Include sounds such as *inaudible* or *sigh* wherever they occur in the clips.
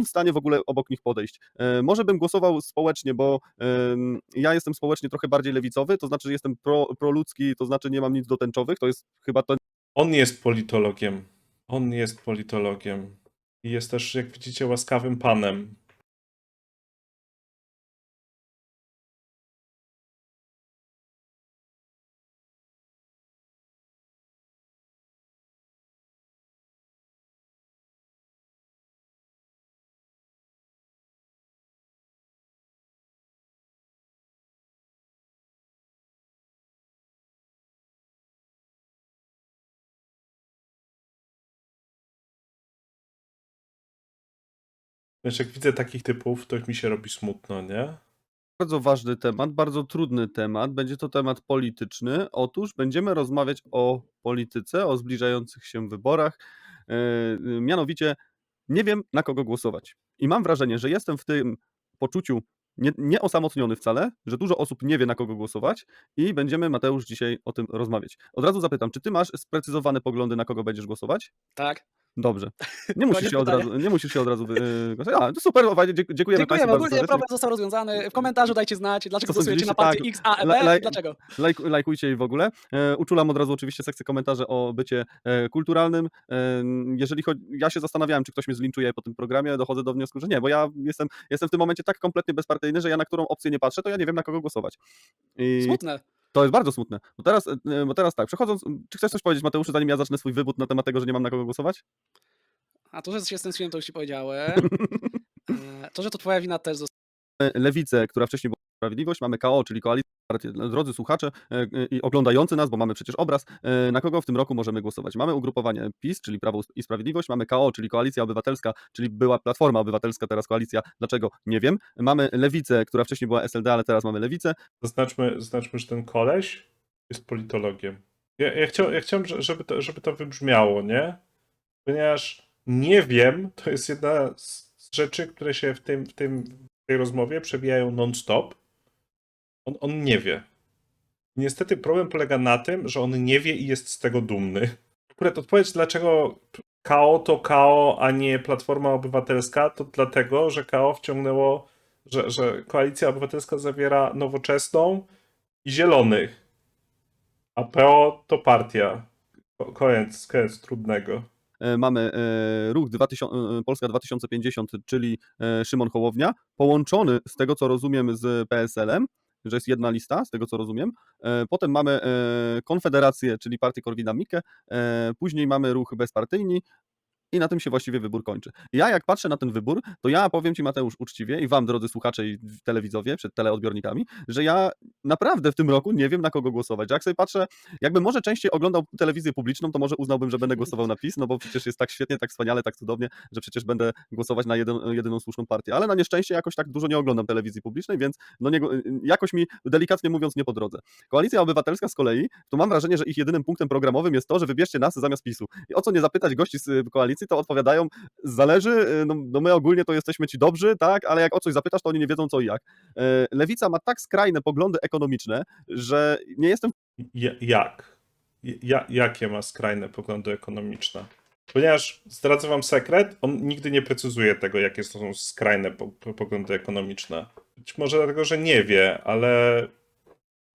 w stanie w ogóle obok nich podejść. E, Może bym głosował społecznie, bo ja jestem społecznie trochę bardziej lewicowy, to znaczy, że jestem pro, proludzki, to znaczy nie mam nic do tęczowych, to jest chyba to On jest politologiem. On jest politologiem. I jest też, jak widzicie, łaskawym panem. Wiesz, jak widzę takich typów, to mi się robi smutno, nie? bardzo ważny temat, bardzo trudny temat. Będzie to temat polityczny. Otóż będziemy rozmawiać o polityce, o zbliżających się wyborach. E, y, Mianowicie nie wiem, na kogo głosować. I mam wrażenie, że jestem w tym poczuciu nie, nie osamotniony wcale, że dużo osób nie wie, na kogo głosować i będziemy, Mateusz, dzisiaj o tym rozmawiać. Od razu zapytam, czy ty masz sprecyzowane poglądy, na kogo będziesz głosować? Tak. Dobrze. *laughs* Nie musisz się od pytania. razu, nie musisz się od razu y. A, to super, fajnie, dziękujemy Państwu Dziękujemy. bardzo Ogólnie serdecznie. problem został rozwiązany. W komentarzu dajcie znać, dlaczego Co głosujecie na sądziliście? partię Tak. X, A, La- B, dlaczego. Lajk, lajkujcie jej w ogóle. E, uczulam od razu oczywiście sekcję komentarzy o bycie e, kulturalnym. E, jeżeli chodzi, ja się zastanawiałem, czy ktoś mnie zlinczuje po tym programie, dochodzę do wniosku, że nie, bo ja jestem, jestem w tym momencie tak kompletnie bezpartyjny, że ja na którą opcję nie patrzę, to ja nie wiem, na kogo głosować. I Smutne. To jest bardzo smutne. Bo teraz, e, bo teraz tak, przechodząc, czy chcesz coś powiedzieć, Mateuszu, zanim ja zacznę swój wywód na temat tego, że nie mam na kogo głosować? A to, że się stęskniłem, to już ci powiedziałem. *laughs* E, To, że to twoja wina też została. Lewicę, która wcześniej była Sprawiedliwość, mamy KO, czyli Koalicję. Drodzy słuchacze e, e, i oglądający nas, bo mamy przecież obraz, e, na kogo w tym roku możemy głosować. Mamy ugrupowanie PiS, czyli Prawo i Sprawiedliwość, mamy KO, czyli Koalicja Obywatelska, czyli była Platforma Obywatelska, teraz Koalicja. Dlaczego? Nie wiem. Mamy Lewicę, która wcześniej była SLD, ale teraz mamy Lewicę. Zaznaczmy, zaznaczmy że ten koleś jest politologiem. Ja, ja, chciał, ja chciałem, że- żeby to, żeby to wybrzmiało, nie? Ponieważ nie wiem, to jest jedna z rzeczy, które się w, tym, w, tym, w tej rozmowie przewijają non-stop. On, on nie wie. Niestety problem polega na tym, że on nie wie i jest z tego dumny. Akurat odpowiedź, dlaczego KO to KO, a nie Platforma Obywatelska, to dlatego, że KO wciągnęło, że, że Koalicja Obywatelska zawiera nowoczesną i zielonych, a PO to partia. Ko- Koniec, koniec trudnego. E, Mamy e, ruch 2000, e, Polska 2050, czyli Szymon Hołownia, połączony z tego, co rozumiem, z PSL-em, że jest jedna lista, z tego co rozumiem. E, Potem mamy e, Konfederację, czyli partię Korwina-Mikke, e, później mamy ruch bezpartyjni i na tym się właściwie wybór kończy. Ja jak patrzę na ten wybór, to ja powiem Ci Mateusz uczciwie i Wam drodzy słuchacze i telewidzowie przed teleodbiornikami, że ja naprawdę w tym roku nie wiem na kogo głosować. Jak sobie patrzę, jakbym może częściej oglądał telewizję publiczną, to może uznałbym, że będę głosował na PiS, no bo przecież jest tak świetnie, tak wspaniale, tak cudownie, że przecież będę głosować na jeden, jedyną słuszną partię. Ale na nieszczęście jakoś tak dużo nie oglądam telewizji publicznej, więc no nie, jakoś mi delikatnie mówiąc nie po drodze. Koalicja Obywatelska z kolei, to mam wrażenie, że ich jedynym punktem programowym jest to, że wybierzcie nas zamiast PiSu. I o co nie zapytać gości z y, to odpowiadają, zależy, y, no, no my ogólnie to jesteśmy ci dobrzy, tak, ale jak o coś zapytasz, to oni nie wiedzą co i jak. E, Lewica ma tak skrajne poglądy ekonomiczne, że nie jestem Ja- jak? Ja, jakie ma skrajne poglądy ekonomiczne? Ponieważ zdradzę wam sekret, on nigdy nie precyzuje tego, jakie to są skrajne po, po, poglądy ekonomiczne. Być może dlatego, że nie wie, ale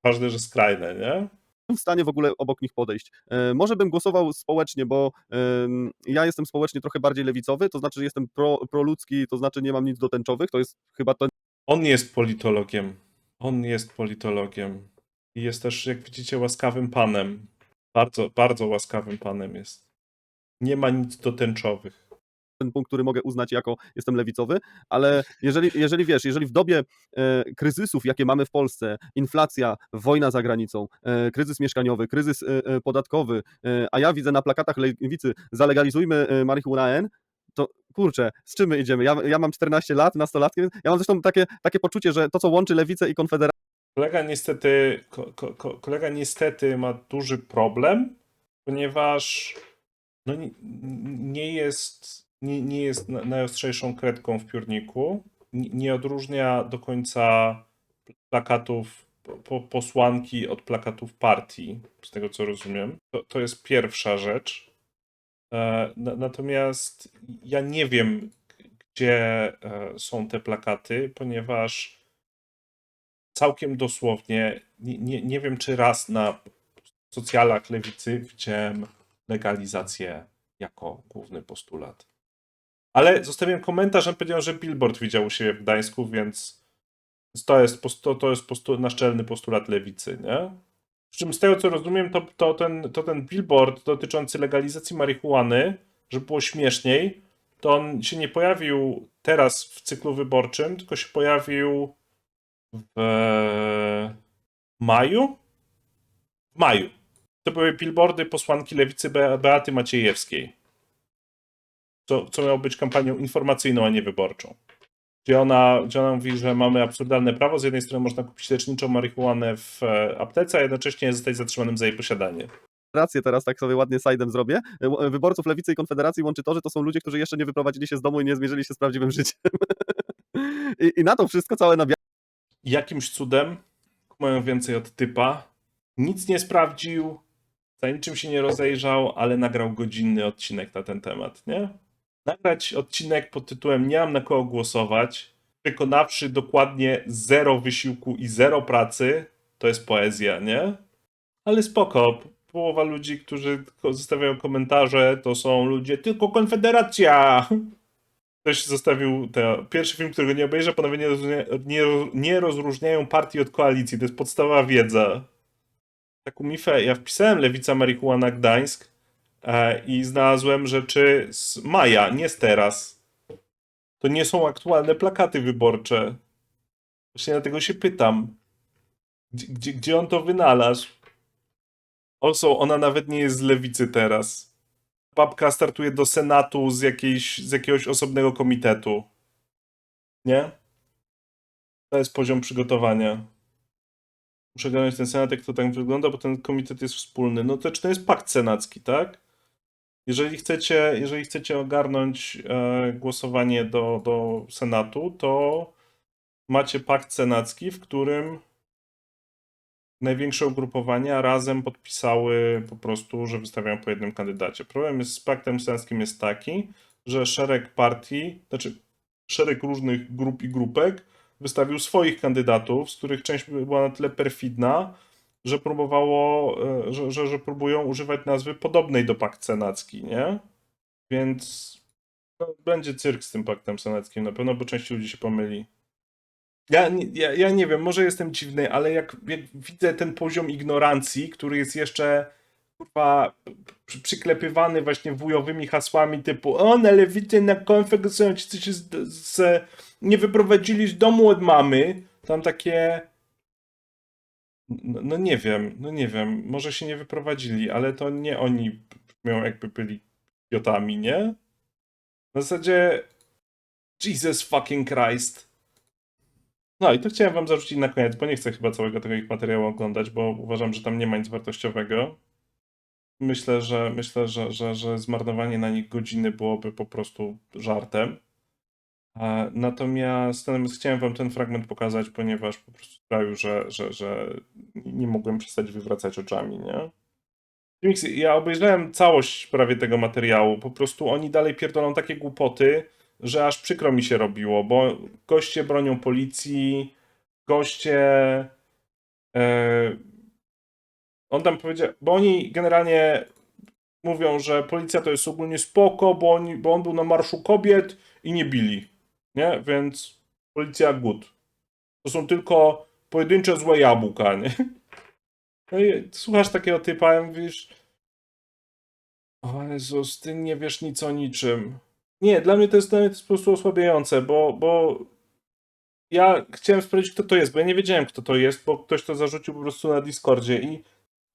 ważne, że skrajne, nie? W stanie w ogóle obok nich podejść. E, Może bym głosował społecznie, bo ja jestem społecznie trochę bardziej lewicowy, to znaczy, że jestem pro, proludzki, to znaczy nie mam nic do tęczowych, to jest chyba to On jest politologiem. On jest politologiem. I jest też, jak widzicie, łaskawym panem. Bardzo, bardzo łaskawym panem jest. Nie ma nic do tęczowych. Ten punkt, który mogę uznać jako jestem lewicowy, ale jeżeli, jeżeli wiesz, jeżeli w dobie e, kryzysów, jakie mamy w Polsce, inflacja, wojna za granicą, e, kryzys mieszkaniowy, kryzys e, e, podatkowy, e, a ja widzę na plakatach lewicy zalegalizujmy e, marihuanę, to kurczę, z czym my idziemy? Ja, ja mam 14 lat, nastolatkiem, ja mam zresztą takie, takie poczucie, że to, co łączy lewicę i konfederację, Kolega niestety, ko, ko, ko, kolega niestety ma duży problem, ponieważ no, nie jest, nie, nie jest na- najostrzejszą kredką w piórniku. Nie, odróżnia do końca plakatów po, po, posłanki od plakatów partii, z tego co rozumiem. To, to jest pierwsza rzecz. E, na, natomiast ja nie wiem, gdzie e, są te plakaty, ponieważ całkiem dosłownie, nie, nie, nie wiem czy raz na socjalach lewicy widziałem legalizację jako główny postulat. Ale zostawiłem komentarz, on powiedział, że Billboard widział u siebie w Gdańsku, więc to jest, postu, to jest postu, naszczelny postulat lewicy, nie? Przy czym z tego co rozumiem, to, to, ten, to ten billboard dotyczący legalizacji marihuany, żeby było śmieszniej, to on się nie pojawił teraz w cyklu wyborczym, tylko się pojawił w maju? W maju. To były billboardy posłanki lewicy Be- Beaty Maciejewskiej. Co, co miało być kampanią informacyjną, a nie wyborczą. Gdzie ona, gdzie ona mówi, że mamy absurdalne prawo. Z jednej strony można kupić leczniczą marihuanę w e, aptece, a jednocześnie zostać zatrzymanym za jej posiadanie. Konfederację teraz tak sobie ładnie sajdem zrobię. E, Wyborców Lewicy i Konfederacji łączy to, że to są ludzie, którzy jeszcze nie wyprowadzili się z domu i nie zmierzyli się z prawdziwym życiem. *laughs* I, I na to wszystko całe nabiera jakimś cudem mają więcej od typa. Nic nie sprawdził, za niczym się nie rozejrzał, ale nagrał godzinny odcinek na ten temat, nie? Nagrać odcinek pod tytułem Nie mam na kogo głosować, wykonawszy dokładnie zero wysiłku i zero pracy, to jest poezja, nie? Ale spoko. Połowa ludzi, którzy zostawiają komentarze, to są ludzie tylko Konfederacja. Ktoś zostawił te, pierwszy film, którego nie obejrzę, panowie nie, rozróżnia, nie, nie rozróżniają partii od koalicji. To jest podstawowa wiedza. Taką mifę, ja wpisałem Lewica Marihuana Gdańsk i znalazłem rzeczy z maja, nie z teraz. To nie są aktualne plakaty wyborcze. Właśnie dlatego się pytam. Gdzie, gdzie, on to wynalazł? Also, ona nawet nie jest z lewicy teraz babka startuje do Senatu z, jakiejś, z jakiegoś osobnego komitetu. Nie? To jest poziom przygotowania. Muszę ogarnąć ten Senat, jak to tak wygląda, bo ten komitet jest wspólny. No to czy to jest pakt senacki, tak? Jeżeli chcecie, jeżeli chcecie ogarnąć e, głosowanie do, do Senatu, to macie pakt senacki, w którym największe ugrupowania razem podpisały po prostu, że wystawiają po jednym kandydacie. Problem jest z paktem senackim jest taki, że szereg partii, znaczy szereg różnych grup i grupek wystawił swoich kandydatów, z których część była na tyle perfidna, że próbowało, e, że, że, że próbują używać nazwy podobnej do pakt senacki, nie? Więc no, będzie cyrk z tym paktem senackim na pewno, bo część ludzi się pomyli. Ja, ja, ja nie wiem, może jestem dziwny, ale jak, jak widzę ten poziom ignorancji, który jest jeszcze kurwa przy- przyklepywany właśnie wujowymi hasłami typu o, na lewicy, na konfę są ci, co się z, z, nie wyprowadzili z domu od mamy. Tam takie... No, no nie wiem, no nie wiem, może się nie wyprowadzili, ale to nie oni miał jakby byli idiotami, nie? W zasadzie Jesus fucking Christ. No i to chciałem wam zarzucić na koniec, bo nie chcę chyba całego tego ich materiału oglądać, bo uważam, że tam nie ma nic wartościowego. Myślę, że myślę, że, że, że zmarnowanie na nich godziny byłoby po prostu żartem. Natomiast, natomiast chciałem wam ten fragment pokazać, ponieważ po prostu sprawił, że, że, że nie mogłem przestać wywracać oczami, nie? Ja obejrzałem całość prawie tego materiału. Po prostu oni dalej pierdolą takie głupoty, że aż przykro mi się robiło, bo goście bronią policji, goście. E, on tam powiedział, bo oni generalnie mówią, że policja to jest ogólnie spoko, bo, oni, bo on był na marszu kobiet i nie bili. Nie? Więc policja good. To są tylko pojedyncze złe jabłka, nie? *laughs* No i słuchasz takiego typa i mówisz o Jezus, ty nie wiesz nic o niczym. Nie, dla mnie to jest, mnie to jest po prostu osłabiające, bo, bo ja chciałem sprawdzić, kto to jest, bo ja nie wiedziałem, kto to jest, bo ktoś to zarzucił po prostu na Discordzie i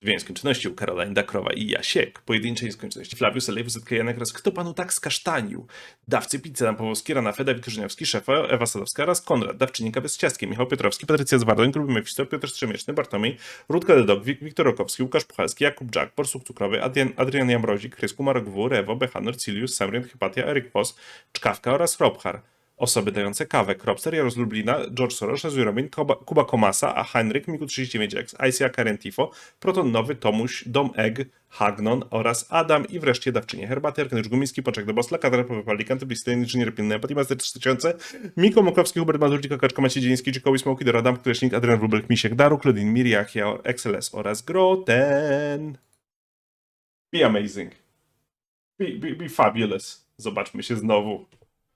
Dwie nieskończoności u Caroline Dakrowa i Jasiek. Pojedyncze nieskończoności. Flawius, Elejus, Janek oraz Kto panu tak skasztanił? Dawcy pizzy Adam Pawłowski, Rana Feda, Wiktorzyniowski, Szefa, Ewa Sadowska oraz Konrad, Dawczynika bez ciastkiem, Michał Piotrowski, Patrycja Zwardoń, Gruby Mefisto, Piotr Strzemieczny, Bartomiej, Rudka Dedok, Wik, Wiktor Rokowski, Łukasz Puchalski, Jakub Jack, Borsuk Cukrowy, Adrian, Adrian Jamrozik, Chrysku, Marek W, Rewo, Bechanor, Cilius, Samryn, Hypatia, Eryk Pos, Czkawka oraz Robhar. Osoby dające kawę. Kropster, Jaros Lublina, George Soros, Ezui Robin, Kuba, Kuba Komasa, a Heinrich, Miku39X, Aisia Karentifo, Proton Nowy, Tomuś, Dom Egg, Hagnon oraz Adam i wreszcie dawczynie herbaty, Arkadiusz Gumiński, Poczek do Bosla, Kadra Paweł Kantypisty, Inżynier Pilny, Patimaster 3000, Miko Mokrowski, Hubert Mazurczyk, Kaczka Maciej Dzieliński, Dzikowi Smoki, Doradam, Kleśnik, Adrian Wróbel, Misiek, Daru, Klodin, Miriachia, XLS oraz Groten. Be amazing. Be, be, be fabulous. Zobaczmy się znowu.